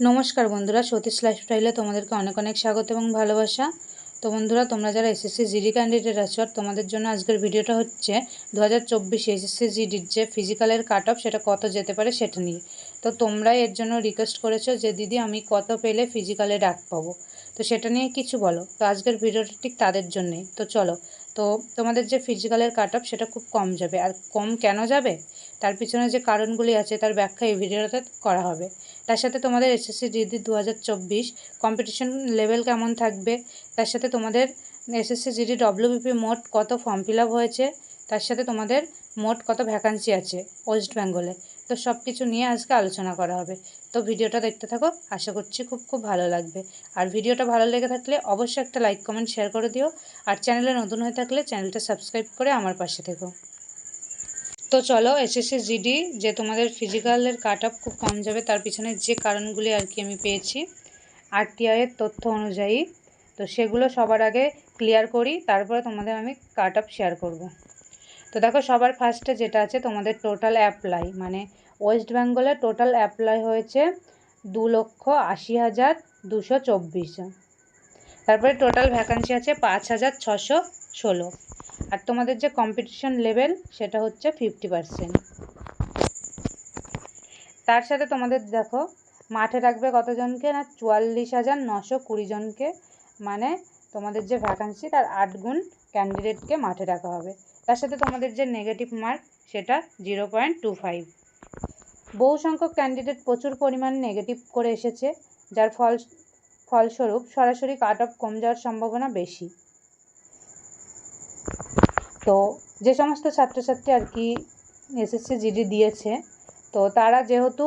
নমস্কার বন্ধুরা, সতীশ লাইফস্টাইলে তোমাদেরকে অনেক অনেক স্বাগত এবং ভালোবাসা। তো বন্ধুরা, তোমরা যারা এসএসসি জিডি ক্যান্ডিডেট আছো আর তোমাদের জন্য আজকের ভিডিওটা হচ্ছে দু হাজার চব্বিশে এসএসসি জিডির যে ফিজিক্যালের কাট অফ সেটা কত যেতে পারে সেটা নিয়ে। তো তোমরা এর জন্য রিকোয়েস্ট করেছ যে, দিদি, আমি কত পেলে ফিজিক্যালে ডাক পাবো? তো সেটা নিয়ে কিছু বলো। তো আজকের ভিডিওটা ঠিক তাদের জন্যেই। তো চলো, তো তোমাদের যে ফিজিক্যালের কাট অফ সেটা খুব কম যাবে। আর কম কেন যাবে? তার পিছনে যে কারণগুলি আছে তার ব্যাখ্যা এই ভিডিওটাতে করা হবে। তার সাথে তোমাদের এসএসসি জিডি দু হাজার চব্বিশ কম্পিটিশন লেভেল কেমন থাকবে? তার সাথে তোমাদের এসএসসি জিডি ডব্লিউবিপি মোট কত ফর্ম ফিল হয়েছে? তার সাথে তোমাদের মোট কত ভ্যাকান্সি আছে ওয়েস্ট বেঙ্গলে তো সব কিছু নিয়ে আজকে আলোচনা করা হবে। তো ভিডিওটা দেখতে থাকো, আশা করছি খুব খুব ভালো লাগবে। আর ভিডিওটা ভালো লেগে থাকলে অবশ্যই একটা লাইক কমেন্ট শেয়ার করে দিও। আর চ্যানেলে নতুন হয়ে থাকলে চ্যানেলটা সাবস্ক্রাইব করে আমার পাশে থেকো। তো চলো এসএসসি জিডি যে তোমাদের ফিজিক্যালের কাট খুব কম যাবে, তার পিছনে যে কারণগুলি আর কি আমি পেয়েছি আরটিআইয়ের তথ্য অনুযায়ী। তো সেগুলো সবার আগে ক্লিয়ার করি, তারপরে তোমাদের আমি কাট শেয়ার করব। তো দেখো সবার ফার্স্টে যেটা আছে, তোমাদের টোটাল অ্যাপ্লাই মানে ওয়েস্ট বেঙ্গলে টোটাল অ্যাপ্লাই হয়েছে দু লক্ষ আশি হাজার দুশো চব্বিশ জন। তারপরে টোটাল ভ্যাকান্সি আছে পাঁচ হাজার ছশো ষোলো। আর তোমাদের যে কম্পিটিশন লেভেল সেটা হচ্ছে ফিফটি পারসেন্ট তার সাথে তোমাদের দেখো, মাঠে রাখবে কতজনকে না? চুয়াল্লিশ হাজার নশো কুড়ি জনকে। মানে তোমাদের যে ভ্যাকান্সি তার আট গুণ ক্যান্ডিডেটকে মাঠে রাখা হবে। তার সাথে তোমাদের যে নেগেটিভ মার্ক সেটা জিরো পয়েন্ট টু ফাইভ বহু সংখ্যক ক্যান্ডিডেট প্রচুর পরিমাণ নেগেটিভ করে এসেছে, যার ফল, ফলস্বরূপ সরাসরি কাট অফ কম যাওয়ার সম্ভাবনা বেশি। তো যে সমস্ত ছাত্রছাত্রী আর কি এসএসসি জিডি দিয়েছে, তো তারা যেহেতু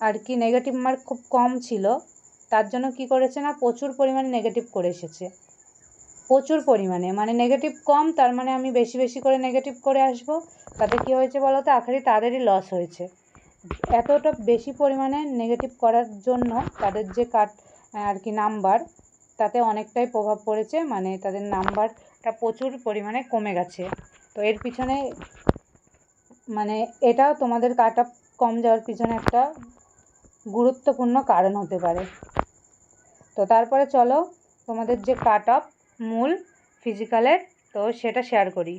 আর কি নেগেটিভ মার্ক খুব কম ছিল, তার জন্য কি করেছে না, প্রচুর পরিমাণে নেগেটিভ করে এসেছে। প্রচুর পরিমাণে মানে নেগেটিভ কম, তার মানে আমি বেশি বেশি করে নেগেটিভ করে আসব। তাতে কি হয়েছে বলো তো আখেরি তাদেরই লস হয়েছে। এতটা বেশি পরিমাণে নেগেটিভ করার জন্য তাদের যে কাট আর কি নাম্বার তাতে অনেকটাই প্রভাব পড়েছে মানে তাদের নাম্বারটা প্রচুর পরিমাণে কমে গেছে। তো এর পিছনে মানে এটাও তোমাদের কাট কম যাওয়ার পিছনে একটা গুরুত্বপূর্ণ কারণ হতে পারে। তো তারপরে চলো তোমাদের যে কাট অফ মূল ফিজিক্যালের তো সেটা শেয়ার করি।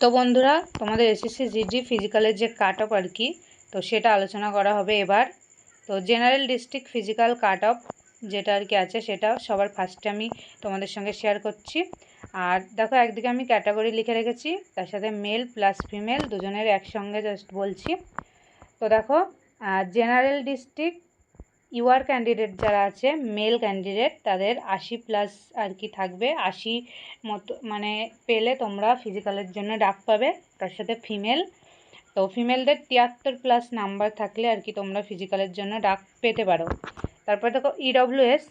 তো বন্ধুরা, তোমাদের এসএসসি জিডি ফিজিক্যালের যে কাট অফ আর কি, তো সেটা আলোচনা করা হবে এবার। তো general district physical cut off যেটা আর কি আছে সেটা সবার ফার্স্টে আমি তোমাদের সঙ্গে শেয়ার করছি। আর দেখো একদিকে আমি ক্যাটাগরি লিখে রেখেছি, তার সাথে মেল প্লাস ফিমেল দুজনের একসঙ্গে জাস্ট বলছি। তো দেখো জেনারেল ডিস্ট্রিক্ট ইউআর ক্যান্ডিডেট যারা আছে মেল ক্যান্ডিডেট তাদের আশি প্লাস আর কি থাকবে। আশি মতো মানে পেলে তোমরা ফিজিক্যালের জন্য ডাক পাবে, তার সাথে ফিমেল তো ফিমেলদের তিয়াত্তর প্লাস নাম্বার থাকলে আর কি তোমরা ফিজিক্যালের জন্য ডাক পেতে পারো। তারপর দেখো ইডব্লিউএস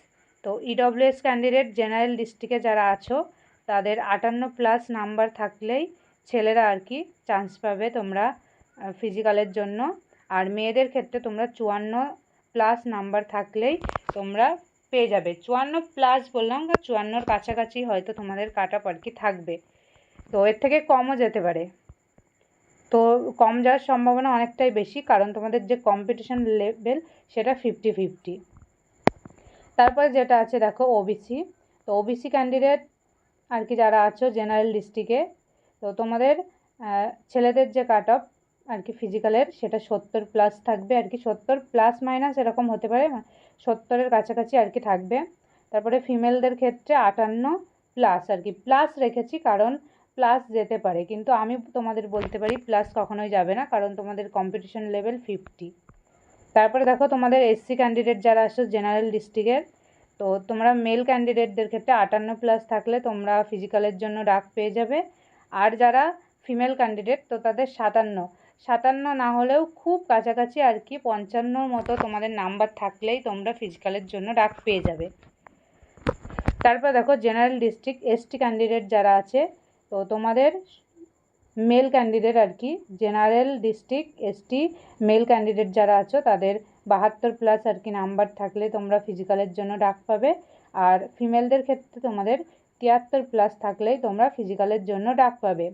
তো ইডব্লিউএস ক্যান্ডিডেট জেনারেল ডিস্ট্রিক্টে যারা আছো, তাদের আটান্ন প্লাস নাম্বার থাকলেই ছেলেরা আর কি চান্স পাবে তোমরা ফিজিক্যালের জন্য। আর মেয়েদের ক্ষেত্রে তোমরা চুয়ান্ন প্লাস নাম্বার থাকলেই তোমরা পেয়ে যাবে। চুয়ান্ন প্লাস বললাম চুয়ান্নর কাছাকাছি হয়তো তোমাদের কাটা আর কি থাকবে। তো এর থেকে কমও যেতে পারে। তো কম যাওয়ার সম্ভাবনা অনেকটাই বেশি, কারণ তোমাদের যে কম্পিটিশন লেভেল সেটা ফিফটি ফিফটি তারপরে যেটা আছে, দেখো ওবিসি তো ওবিসি ক্যান্ডিডেট আর কি যারা আছো জেনারেল ডিস্ট্রিক্টে তো তোমাদের ছেলেদের যে কাট অফ আর কি ফিজিক্যালের সেটা সত্তর প্লাস থাকবে আর কি। সত্তর প্লাস মাইনাস এরকম হতে পারে সত্তরের কাছাকাছি আর কি থাকবে। তারপরে ফিমেলদের ক্ষেত্রে আটান্ন প্লাস আর কি। প্লাস রেখেছি কারণ প্লাস যেতে পারে, কিন্তু আমি তোমাদের বলতে পারি প্লাস কখনোই যাবে না, কারণ তোমাদের কম্পিটিশন লেভেল ফিফটি তারপরে দেখো তোমাদের এসসি ক্যান্ডিডেট যারা আসো জেনারেল ডিস্ট্রিক্টের তো তোমরা মেল ক্যান্ডিডেটদের ক্ষেত্রে আটান্ন প্লাস থাকলে তোমরা ফিজিক্যালের জন্য ডাক পেয়ে যাবে। আর যারা ফিমেল ক্যান্ডিডেট তো তাদের সাতান্ন। সাতান্ন না হলেও খুব কাছাকাছি আর কি, পঞ্চান্নর মতো তোমাদের নাম্বার থাকলেই তোমরা ফিজিক্যালের জন্য ডাক পেয়ে যাবে। তারপর দেখো জেনারেল ডিস্ট্রিক্ট এসটি ক্যান্ডিডেট যারা আছে, তো তোমাদের মেল ক্যান্ডিডেট আর কি general district ST male candidate যারা আছো তাদের বাহাত্তর প্লাস আর কি নাম্বার থাকলে তোমরা ফিজিক্যালের জন্য ডাক পাবে। আর ফিমেলদের ক্ষেত্রে তোমাদের তিয়াত্তর প্লাস থাকলেই তোমরা ফিজিক্যালের জন্য ডাক পাবে।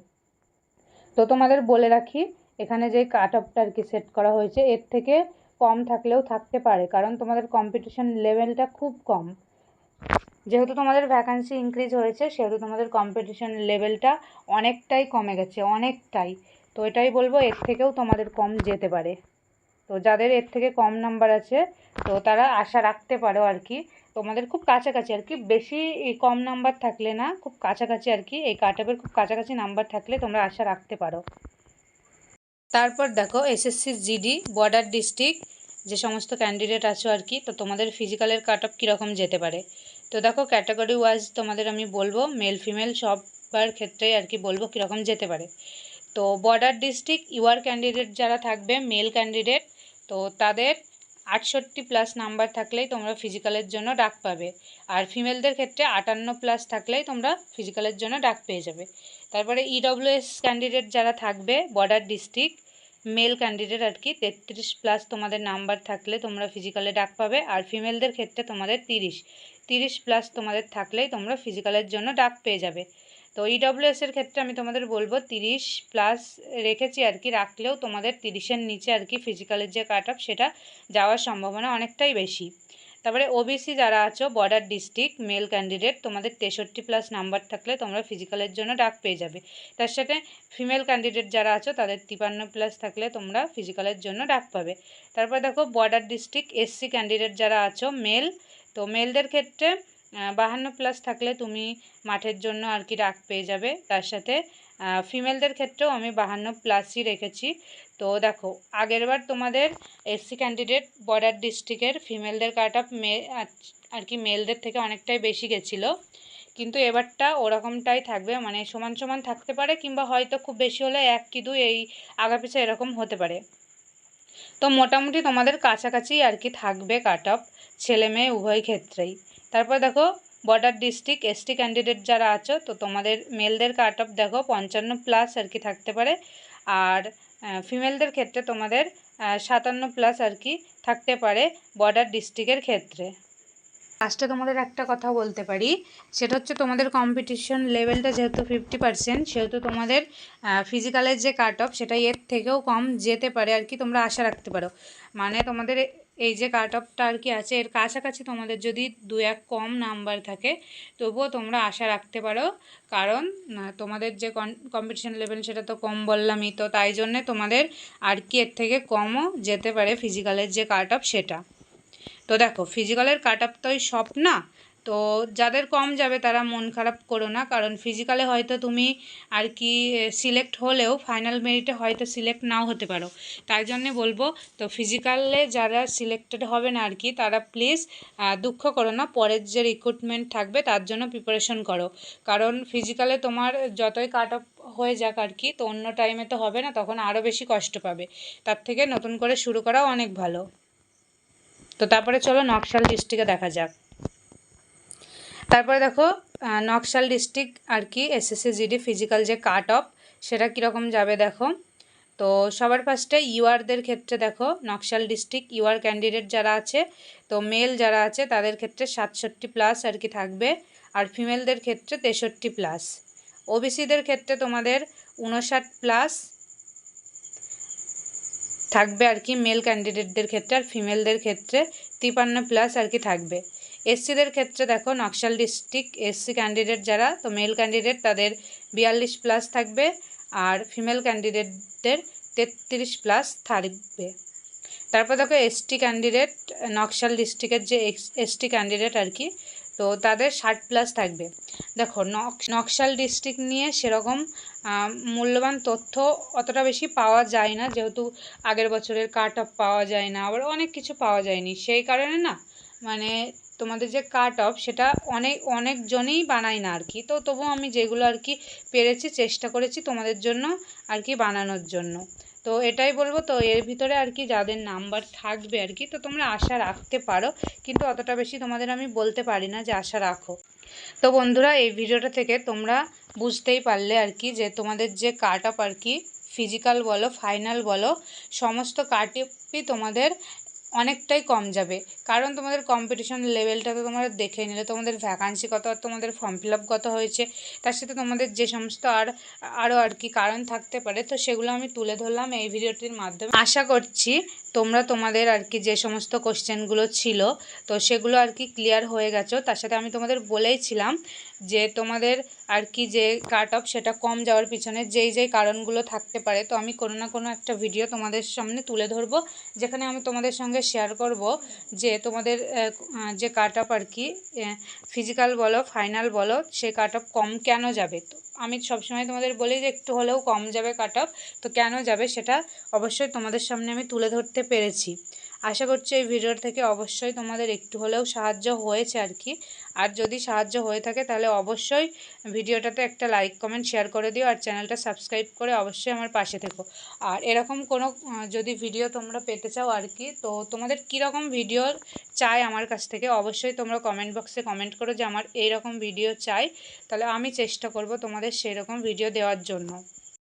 তো তোমাদের বলে রাখি, এখানে যে কাট অফটা আর কি সেট করা হয়েছে, এর থেকে কম থাকলেও থাকতে পারে, কারণ তোমাদের কম্পিটিশন লেভেলটা খুব কম। যেহেতু তোমাদের ভ্যাকান্সি ইনক্রিজ হয়েছে, সেহেতু তোমাদের কম্পিটিশন লেভেলটা অনেকটাই কমে গেছে, অনেকটাই। তো এটাই বলব, এর থেকেও তোমাদের কম যেতে পারে। তো যাদের এর থেকে কম নাম্বার আছে, তো তারা আশা রাখতে পারো আর কি, তোমাদের খুব কাছাকাছি আর কি। বেশি কম নাম্বার থাকলে না, খুব কাছাকাছি আর কি, এই কাট খুব কাছাকাছি নাম্বার থাকলে তোমরা আশা রাখতে পারো। তারপর দেখো এসএসসি জিডি বর্ডার ডিস্ট্রিক্ট যে সমস্ত ক্যান্ডিডেট আছো আর কি, তো তোমাদের ফিজিক্যালের কাট অফ কীরকম যেতে পারে? তো দেখো ক্যাটাগরি ওয়াইজ তোমাদের আমি বলব মেল ফিমেল সবার ক্ষেত্রেই আর কি বলব কীরকম যেতে পারে। তো বর্ডার ডিস্ট্রিক্ট ইউআর ক্যান্ডিডেট যারা থাকবে মেল ক্যান্ডিডেট তো তাদের আটষট্টি প্লাস নাম্বার থাকলেই তোমরা ফিজিক্যালের জন্য ডাক পাবে। আর ফিমেলদের ক্ষেত্রে আটান্ন প্লাস থাকলেই তোমরা ফিজিক্যালের জন্য ডাক পেয়ে যাবে। তারপরে ইডব্লিউএস ক্যান্ডিডেট যারা থাকবে বর্ডার ডিস্ট্রিক্ট মেল ক্যান্ডিডেট আর কি তেত্রিশ প্লাস তোমাদের নাম্বার থাকলে তোমরা ফিজিক্যালে ডাক পাবে। আর ফিমেলদের ক্ষেত্রে তোমাদের তিরিশ। তিরিশ প্লাস তোমাদের থাকলেই তোমরা ফিজিক্যালের জন্য ডাক পেয়ে যাবে। তো ইডব্লিউএস এর ক্ষেত্রে আমি তোমাদের বলব, তিরিশ প্লাস রেখেছি আর কি, রাখলেও তোমাদের তিরিশের নিচে আর কি ফিজিক্যালের যে কাট অফ সেটা যাওয়ার সম্ভাবনা অনেকটাই বেশি। তারপরে ওবিসি যারা আছো বর্ডার ডিস্ট্রিক্ট মেল ক্যান্ডিডেট তোমাদের তেষট্টি প্লাস নাম্বার থাকলে তোমরা ফিজিক্যালের জন্য ডাক পেয়ে যাবে। তার সাথে ফিমেল ক্যান্ডিডেট যারা আছো, তাদের তিপান্ন প্লাস থাকলে তোমরা ফিজিক্যালের জন্য ডাক পাবে। তারপর দেখো বর্ডার ডিস্ট্রিক্ট এসসি ক্যান্ডিডেট যারা আছো মেল তো মেলদের ক্ষেত্রে বাহান্ন প্লাস থাকলে তুমি মাঠের জন্য আর কি ডাক পেয়ে যাবে। তার সাথে ফিমেলদের ক্ষেত্রেও আমি বাহান্ন প্লাসই রেখেছি। তো দেখো আগেরবার তোমাদের এসসি ক্যান্ডিডেট বর্ডার ডিস্ট্রিক্টের ফিমেলদের কাট অফ মে, আর কি মেলদের থেকে অনেকটাই বেশি গেছিল। কিন্তু এবারটা ওরকমটাই থাকবে মানে সমান সমান থাকতে পারে কিংবা হয়তো খুব বেশি হলে এক কি দুই এই আগাপিছে এরকম হতে পারে। তো মোটামুটি তোমাদের কাছাকাছি আর কি থাকবে কাট অফ ছেলে মেয়ে উভয় ক্ষেত্রেই। তারপর দেখো বর্ডার ডিস্ট্রিক্ট এসটি ক্যান্ডিডেট যারা আছো, তো তোমাদের মেলদের কাট অফ দেখো পঞ্চান্ন প্লাস আর কি থাকতে পারে। আর ফিমেলদের ক্ষেত্রে তোমাদের সাতান্ন প্লাস আর কি থাকতে পারে বর্ডার ডিস্ট্রিক্টের ক্ষেত্রে। লাস্টে তোমাদের একটা কথা বলতে পারি। সেটা হচ্ছে তোমাদের কম্পিটিশন লেভেলটা যেহেতু ফিফটি পার্সেন্ট সেহেতু তোমাদের ফিজিক্যালের যে কাট অফ সেটা এর থেকেও কম যেতে পারে আর কি তোমরা আশা রাখতে পারো। মানে তোমাদের এই যে কাট অফটা আর কি আছে, এর কাছাকাছি তোমাদের যদি দু এক কম নাম্বার থাকে, তবুও তোমরা আশা রাখতে পারো। কারণ তোমাদের যে কম্পিটিশন লেভেল সেটা তো কম বললামই, তো তাই জন্যে তোমাদের আর কি এর থেকে কমও যেতে পারে ফিজিক্যালের যে কাট অফ সেটা। তো দেখো ফিজিক্যালের কাট আপ তো সব না, তো যাদের কম যাবে তারা মন খারাপ করো না, কারণ ফিজিক্যালে হয়তো তুমি আর কি সিলেক্ট হলেও ফাইনাল মেরিটে হয়তো সিলেক্ট নাও হতে পারো। তাই জন্যে বলব, তো ফিজিক্যালে যারা সিলেক্টেড হবে না আর কি, তারা প্লিজ দুঃখ করো না, পরের যে রিক্রুটমেন্ট থাকবে তার জন্য প্রিপারেশন করো। কারণ ফিজিক্যালে তোমার যতই কাট অফ হয়ে যাক আর কি, তো অন্য টাইমে তো হবে না, তখন আরও বেশি কষ্ট পাবে। তার থেকে নতুন করে শুরু করাও অনেক ভালো। তো তারপরে চলো নকশাল ডিস্ট্রিক্টে দেখা যাক। তারপরে দেখো নকশাল ডিস্ট্রিক্ট আর কি এসএসসি জিডি ফিজিক্যাল যে কাট অফ সেটা কীরকম যাবে দেখো? তো সবার ফার্স্টে ইউআরদের ক্ষেত্রে দেখো, নকশাল ডিস্ট্রিক্ট ইউআর ক্যান্ডিডেট যারা আছে, তো মেল যারা আছে, তাদের ক্ষেত্রে সাতষট্টি প্লাস আর কি থাকবে, আর ফিমেলদের ক্ষেত্রে তেষট্টি প্লাস ওবিসিদের ক্ষেত্রে তোমাদের উনষাট প্লাস থাকবে আর কি মেল ক্যান্ডিডেটদের ক্ষেত্রে আর ফিমেলদের ক্ষেত্রে তিপান্ন প্লাস আর কি থাকবে। এসসিদের ক্ষেত্রে দেখো নকশাল ডিস্ট্রিক্ট এসসি ক্যান্ডিডেট যারা, তো মেল ক্যান্ডিডেট তাদের বিয়াল্লিশ প্লাস থাকবে আর ফিমেল ক্যান্ডিডেটদের তেত্রিশ প্লাস থাকবে। তারপর দেখো এসটি ক্যান্ডিডেট নকশাল ডিস্ট্রিক্টের যে এসটি ক্যান্ডিডেট আর কি তো তাদের ষাট প্লাস থাকবে। দেখো নকশাল ডিস্ট্রিক্ট নিয়ে সেরকম মূল্যবান তথ্য অতটা বেশি পাওয়া যায় না। যেহেতু আগের বছরের কাট অফ পাওয়া যায় না, আবার অনেক কিছু পাওয়া যায়নি। সেই কারণে না মানে তোমাদের যে কাট অফ সেটা অনেক, অনেকজনেই বানায় না আর কি তো তবু আমি যেগুলো আর কি পেরেছি, চেষ্টা করেছি তোমাদের জন্য আর কি বানানোর জন্য। তো এটাই বলব, তো এর ভিতরে আর কি যাদের নাম্বার থাকবে আর কি, তো তোমরা আশা রাখতে পারো, কিন্তু অতটা বেশি তোমাদের আমি বলতে পারি না যে আশা রাখো। তো বন্ধুরা, এই ভিডিওটা থেকে তোমরা বুঝতেই পারলে আর কি যে তোমাদের যে কাট আপ আর কি ফিজিক্যাল বলো ফাইনাল বলো, সমস্ত কাটই তোমাদের অনেকটাই কম যাবে। কারণ তোমাদের কম্পিটিশন লেভেলটা তো তোমরা দেখে নিলে। তোমাদের ভ্যাকান্সি কত, আর তোমাদের ফর্ম ফিল আপ কত হয়েছে, তার সাথে তোমাদের যে সমস্ত আর আরও আর কি কারণ থাকতে পারে, তো সেগুলো আমি তুলে ধরলাম এই ভিডিওটির মাধ্যমে। আশা করছি তোমরা তোমাদের আর কি যে সমস্ত কোশ্চেনগুলো ছিল, তো সেগুলো আর কি ক্লিয়ার হয়ে গেছো। তার সাথে আমি তোমাদের বলেইছিলাম যে তোমাদের আর কি যে কাট অফ সেটা কম যাওয়ার পিছনে যেই যেই কারণগুলো থাকতে পারে, তো আমি কোনো না কোনো একটা ভিডিও তোমাদের সামনে তুলে ধরবো, যেখানে আমি তোমাদের সঙ্গে শেয়ার করব যে তোমাদের যে কাট আপ আর কি ফিজিক্যাল বলো ফাইনাল বলো, সে কাট কম কেন যাবে? তো আমি সবসময় তোমাদের বলি যে একটু হলেও কম যাবে কাট তো কেন যাবে সেটা অবশ্যই তোমাদের সামনে আমি তুলে ধরতে পেরেছি। আশা করছি এই ভিডিওর থেকে অবশ্যই তোমাদের একটু হলেও সাহায্য হয়েছে আর কি। আর যদি সাহায্য হয়ে থাকে তাহলে অবশ্যই ভিডিওটাতে একটা লাইক কমেন্ট শেয়ার করে দিও আর চ্যানেলটা সাবস্ক্রাইব করে অবশ্যই আমার পাশে থেকো। আর এরকম কোনো যদি ভিডিও তোমরা পেতে চাও আর কি, তো তোমাদের কীরকম ভিডিও চাই আমার কাছ থেকে অবশ্যই তোমরা কমেন্ট বক্সে কমেন্ট করো যে আমার এইরকম ভিডিও চাই। তাহলে আমি চেষ্টা করব তোমাদের সেই রকম ভিডিও দেওয়ার জন্য।